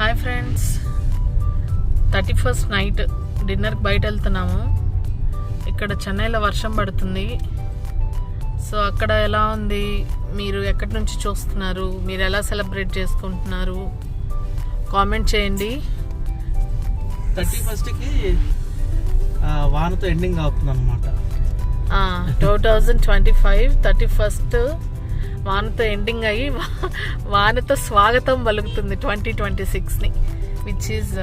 Hi friends. Thirty first night డిన్నర్కి బయట వెళ్తున్నాము ఇక్కడ చెన్నైలో వర్షం పడుతుంది. సో అక్కడ ఎలా ఉంది? మీరు ఎక్కడి నుంచి చూస్తున్నారు? మీరు ఎలా సెలబ్రేట్ చేసుకుంటున్నారు? కామెంట్ చేయండి. థర్టీ ఫస్ట్కి వానతో ఎండింగ్ అవుతుంది అనమాట two thousand twenty five thirty first వానతో ending అయ్యి వానతో స్వాగతం పలుకుతుంది ట్వంటీ ట్వంటీ సిక్స్ని విచ్ ఈజ్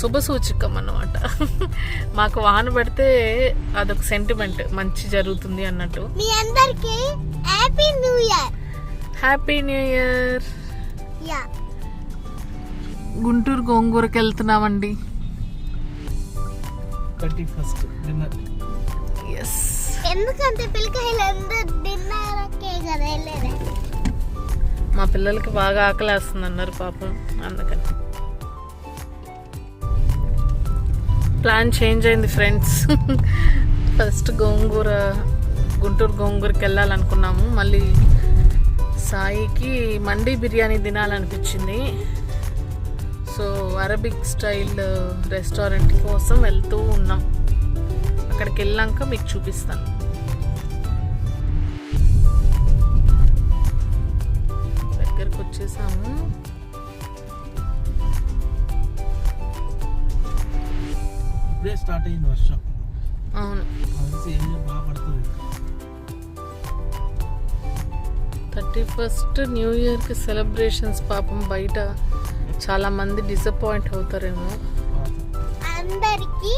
శుభ సూచకం అన్నమాట. మాకు వాన పడితే అదొక సెంటిమెంట్ మంచి జరుగుతుంది అన్నట్టు. మీ అందరికి happy new year happy new year yeah Guntur గోంగూరకి వెళ్తున్నామండి. Thirty first dinner. ఎస్ ఎందుకంటే పిల్లకాయలు అందరు డిన్నర్కే కదా వెళ్ళేది. మా పిల్లలకి బాగా ఆకలేస్తుంది అన్నారు పాపం అందుకని. ప్లాన్ చేంజ్ అయింది ఫ్రెండ్స్ ఫస్ట్ గోంగూర గుంటూరు గోంగూరకి వెళ్ళాలనుకున్నాము. మళ్ళీ సాయికి మండీ బిర్యానీ తినాలనిపించింది. సో అరబిక్ స్టైల్ రెస్టారెంట్ కోసం వెళ్తూ ఉన్నాం. అక్కడికి వెళ్ళాక మీకు చూపిస్తాను. స్టార్ట్ అయింది వర్షం. అవును. బాగా పడుతుంది. థర్టీ ఫస్ట్ న్యూ ఇయర్కి సెలబ్రేషన్స్ పాపం బయట చాలా మంది డిసప్పాయింట్ అవుతారేమో. అందరికి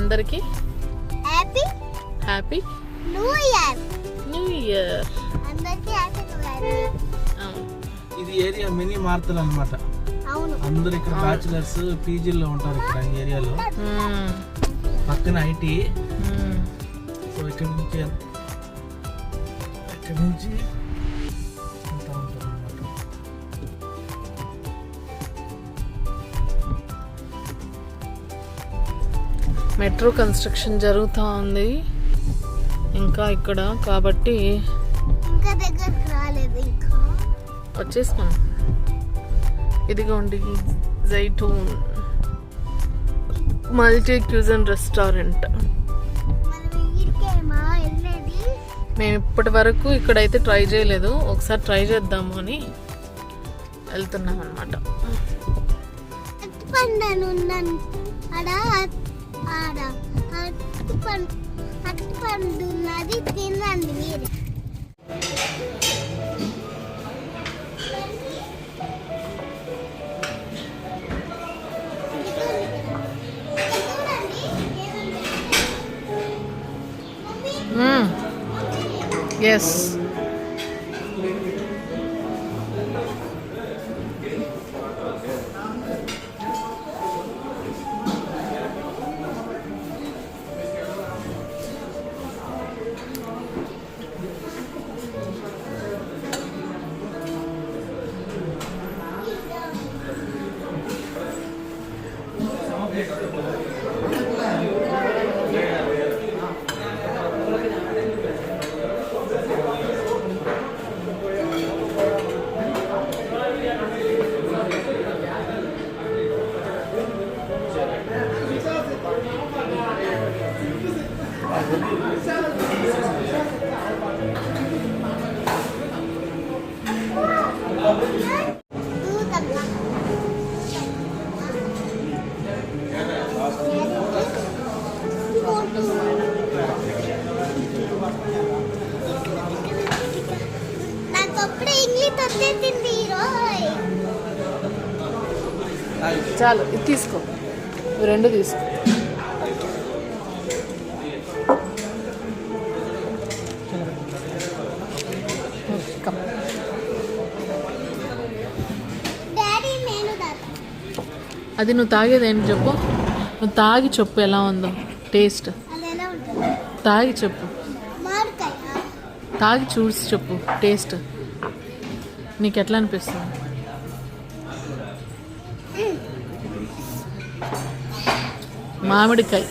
అందరికీ happy happy new year. New year. అందరికి హ్యాపీ న్యూ ఇయర్. ఇది ఏరియా మినీ మార్తలు అనమాట అందరు ఇక్కడ బ్యాచులర్స్ పీజీల్లో ఉంటారు ఇక్కడ ఈ ఏరియాలో. పక్కన ఐటీ. సో ఇక్కడ నుంచి ఇక్కడ నుంచి మెట్రో కన్స్ట్రక్షన్ జరుగుతూ ఉంది. ఇంకా ఇక్కడ కాబట్టి ఇంకా దగ్గరకు రాలేదు ఇంకా. వచ్చేసినాం. ఇదిగోండి జైటూన్ మల్టీ క్యూజన్ రెస్టారెంట్. మేము ఇప్పటి వరకు ఇక్కడైతే ట్రై చేయలేదు. ఒకసారి ట్రై చేద్దాము అని వెళ్తున్నాం అనమాట అట్టు మీరు చాలు ఇది తీసుకో. రెండు తీసుకో. అది నువ్వు తాగేది ఏంటి చెప్పు? నువ్వు తాగి చెప్పు ఎలా ఉందో టేస్ట్. తాగి చెప్పు. తాగి చూసి చెప్పు టేస్ట్. నీకు ఎట్లా అనిపిస్తుంది? మామిడికాయ.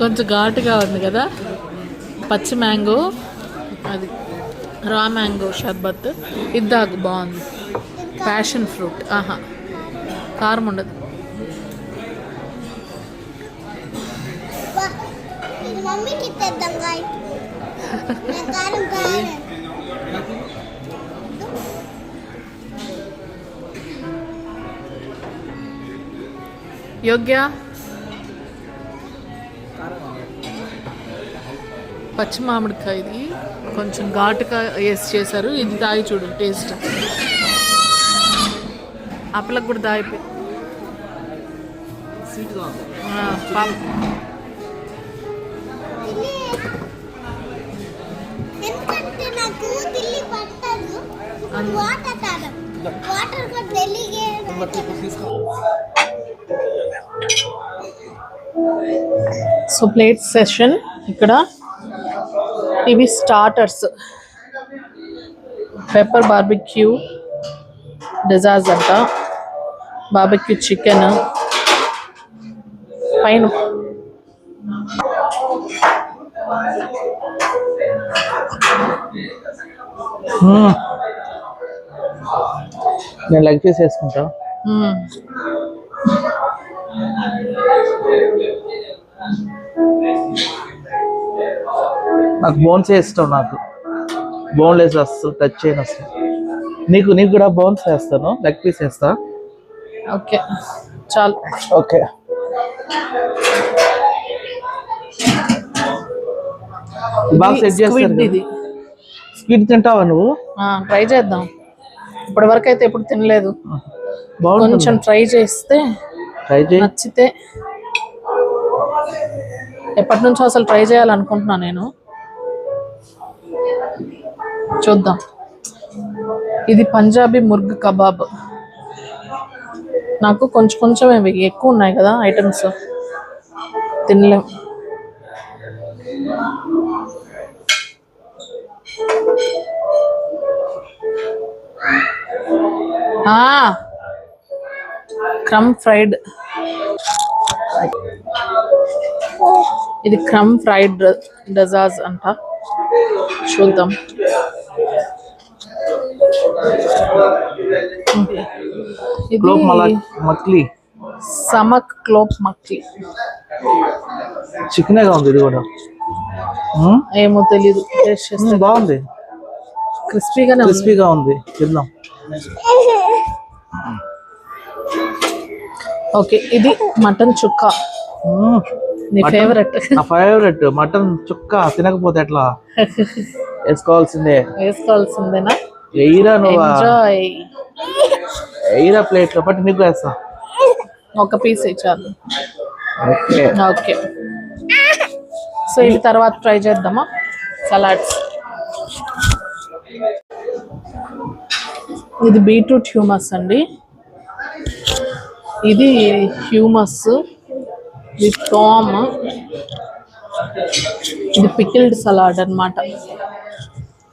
కొంచెం ఘాటుగా ఉంది కదా. పచ్చి మ్యాంగో అది రా మ్యాంగో షర్బత్. ఇద్దాకు బాగుంది. ప్యాషన్ ఫ్రూట్ ఆహా. కారం ఉండదు. యోగ్య? పచ్చి మామిడికాయ ఇది కొంచెం ఘాటుగా వేసి చేశారు. ఇది తాగి చూడు టేస్ట్. అప్పలకు కూడా దాగిపోయి స్వీట్గా ఉంది పాప. తిల్లి. ఎందుకంటే నాకు తిల్లి పట్టదు వాటర్ తాగం. వాటర్ సో ప్లేట్ సెషన్ ఇక్కడ. ఇవి స్టార్టర్స్ పెప్పర్ బార్బిక్యూ డిజార్స్ అంట. బార్బిక్యూ చికెన్ పైన. నేను లెగ్ పీస్ వేసుకుంటా. మ్మ్. నాకు బోన్స్ ఇష్టం నాకు. బోన్లెస్ వస్తుంది టచ్ చేయను అసలు నీకు నీకు కూడా బోన్స్ వేస్తాను లెగ్ పీస్ వేస్తా? ఓకే చాలు. ఓకే. బాగా సెట్ చేస్తాను ఇది. స్వీట్ తింటావా నువ్వు? ట్రై చేద్దాం. ఇప్పటి వరకు అయితే ఎప్పుడు తినలేదు. కొంచెం ట్రై చేస్తే ట్రై చేయి. నచ్చితే ఎప్పటి నుంచో అసలు ట్రై చేయాలనుకుంటున్నా నేను. చూద్దాం. ఇది పంజాబీ ముర్గ్ కబాబ్. నాకు కొంచెం కొంచెం ఎక్కువ ఉన్నాయి కదా ఐటమ్స్. తినలేం. Crumb fried. ఇది క్రమ్ ఫ్రైడ్ డజాజ్ అంట. చూద్దాం. మక్లీ. సమక్ క్లోప్ మక్లీ. చికెనేగా ఉంది ఇది కూడా? ఏమో తెలీదు. బాగుంది. క్రిస్పీగానే ఉంది. క్రిస్పీగా ఉంది. తిందాం. ఓకే. ఇది మటన్ చుక్క. ఫేవరెట్ నా ఫేవరెట్ మటన్ చుక్క తినకపోతే ఎట్లా? వేసుకోవాల్సిందే. వేసుకోవాల్సిందేనా? ఎయిరా నువ్వు? ఎంజాయ్ ఎయిరా ప్లేట్ బట్ నీకు వేస్తా. ఒక పీస్ ఓకే. ఓకే. సో ఇది తర్వాత ట్రై చేద్దామా? సలాడ్స్ ఇది బీట్రూట్ హ్యూమస్ అండి. ఇది హ్యూమస్ ఇది టామ్. ఇది పికిల్డ్ సలాడ్ అన్నమాట.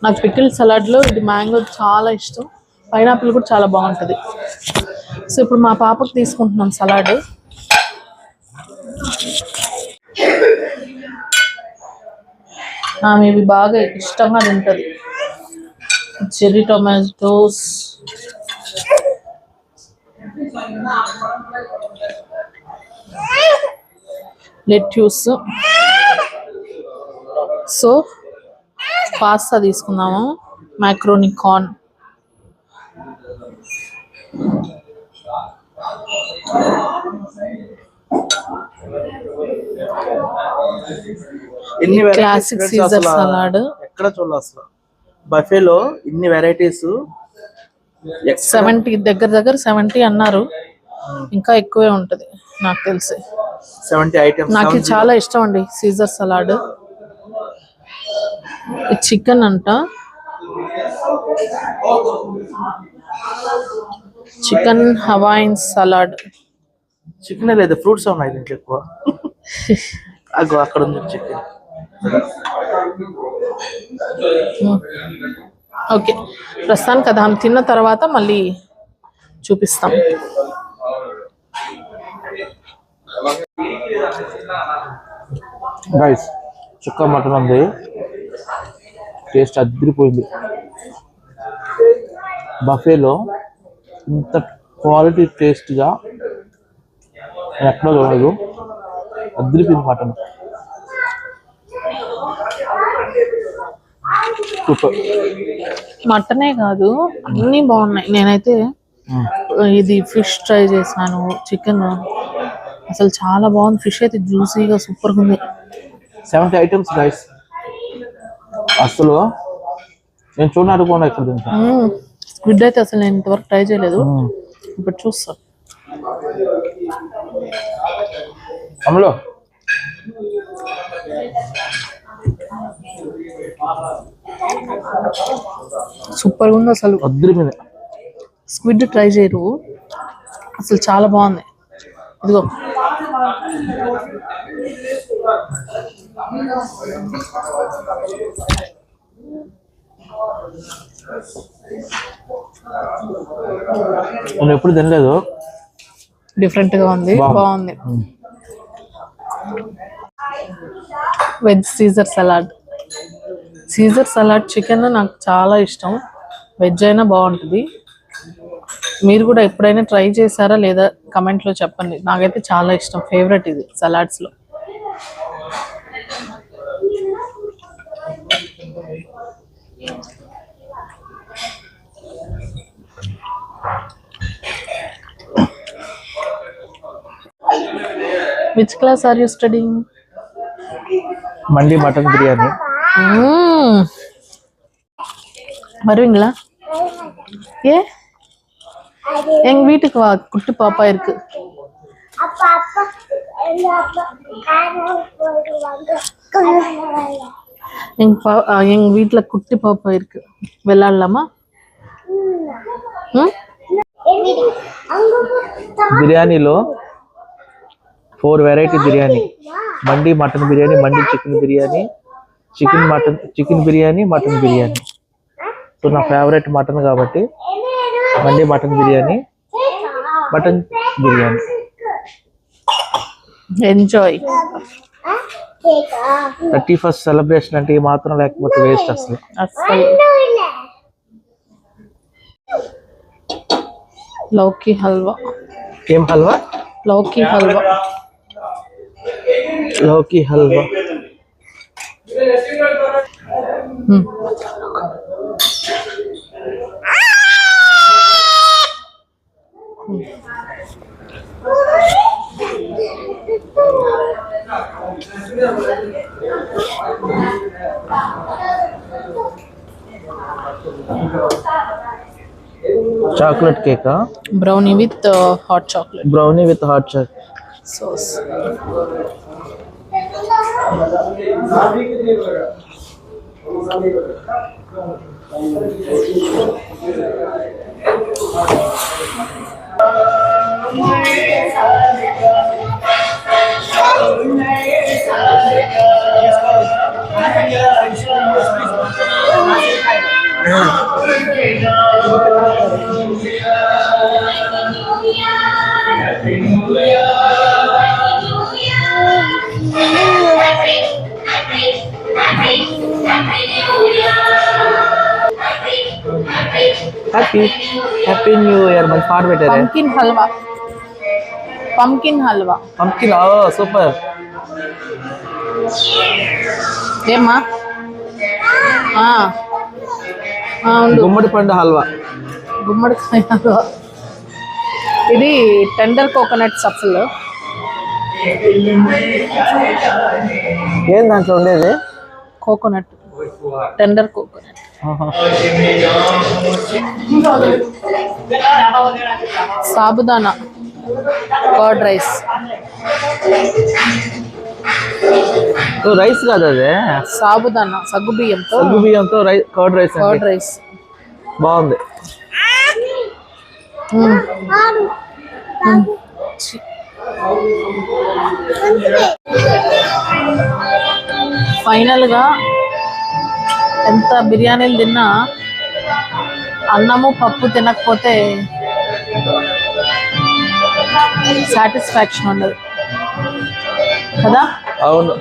నాకు పికిల్డ్ సలాడ్లో ఇది మ్యాంగో చాలా ఇష్టం. పైనాపిల్ కూడా చాలా బాగుంటుంది. సో ఇప్పుడు మా పాపకు తీసుకుంటున్నాం సలాడ్. ఆమె ఇవి బాగా ఇష్టంగా తింటుంది. Cherry tomatoes lettuce. So pasta తీసుకుందాము. మ్యాక్రోని కార్న్ Caesar అసలు salad. ఎక్కడ చూడాలి అసలు? బఫేలో ఇన్ని వెరైటీస్ సెవెంటీ దగ్గర దగ్గర సెవెంటీ అన్నారు. ఇంకా ఎక్కువే ఉంటది నాకు తెలిసి. సెవెంటీ ఐటమ్స్ నాకు చాలా ఇష్టం అండి సీజర్ సలాడ్ చికెన్ అంట. చికెన్ హవాయిన్ సలాడ్ చికెన్ లేదు ఫ్రూట్స్ ఉన్నాయి దీంట్లో ఎక్కువ. అగో అక్కడ ఉంది చికెన్ ఓకే ప్రస్తుతానికి అది తిన్న తర్వాత మళ్ళీ చూపిస్తాం. రైస్ చుక్క మటన్ ఉంది. టేస్ట్ అదిరిపోయింది. బఫేలో ఇంత క్వాలిటీ టేస్ట్గా ఎక్కడో చూడలేదు అదిరిపోయింది మటన్. మటనే కాదు అన్నీ బాగున్నాయి. నేనైతే ఇది ఫిష్ ట్రై చేశాను చికెన్ అసలు చాలా బాగుంది. ఫిష్ అయితే జ్యూసీగా సూపర్గా ఉంది. సెవెంటీ ఐటమ్స్ రైస్ అసలు నేను చూడనట్టుకోండి ఎక్కడ తింటాను స్క్విడ్ అయితే అసలు నేను ఇంతవరకు ట్రై చేయలేదు. ఇప్పుడు చూస్తాను అమలో. సూపర్గా ఉంది అసలు. స్క్విడ్ ట్రై చేయరు. అసలు చాలా బాగుంది. ఇదిగో. నేను ఎప్పుడు తినలేదు. డిఫరెంట్గా ఉంది. బాగుంది. Veg Caesar salad Caesar salad chicken నాకు చాలా ఇష్టం. వెజ్ అయినా బాగుంటుంది. మీరు కూడా ఎప్పుడైనా ట్రై చేశారా లేదా comment లో చెప్పండి. నాకైతే చాలా ఇష్టం. ఫేవరెట్ ఇది salads లో which class are you studying mandi mutton biryani வருவீங்களா ஏ எங்க வீட்டுக்கு வா குட்டி பாப்பா இருக்கு அப்பா அப்பா எங்க அப்பா காரணம் போடுவாங்க எங்க பா ஆ, எங்க வீட்ல குட்டி பாப்பா இருக்கு விளையாடலாமா ம் அங்க బిర్యానీలో Four variety biryani. Mandi mutton biryani mandi chicken biryani chicken mutton chicken biryani mutton biryani. So నా ఫేవరెట్ మటన్ కాబట్టి mandi mutton biryani mutton biryani. Enjoy thirty first celebration అంటే మాత్రం లేకపోతే వేస్ట్ అసలు. అసలు లౌకి హల్వా. ఏం హల్వా? లౌకి హల్వా. లోకి హల్వా మ్. Chocolate కేకా brownie with hot chocolate brownie with hot chocolate sauce Hallelujah. Happy happy new year మంచి పాట పెట్టారే. Pumpkin halwa pumpkin halwa pumpkin super. ఏమ్మా? గుమ్మడి పండు హల్వా. గుమ్మడికాయ హల్వా. ఇది టెండర్ కోకోనట్ సఫల్ ఏం దాంట్లో ఉండేది? Coconut. Tender coconut. Sabudana curd rice. Rice కాదు అదే. సాబుదానా సగ్గు బియ్యంతో. సగ్గు బియ్యంతో రై కర్డ్ రైస్ కర్డ్ రైస్. బాగుంది. మ్మ్. ఎంత బిర్యానీలు తిన్నా అన్నము పప్పు తినకపోతే సాటిస్ఫాక్షన్ ఉండదు. కదా? అవును.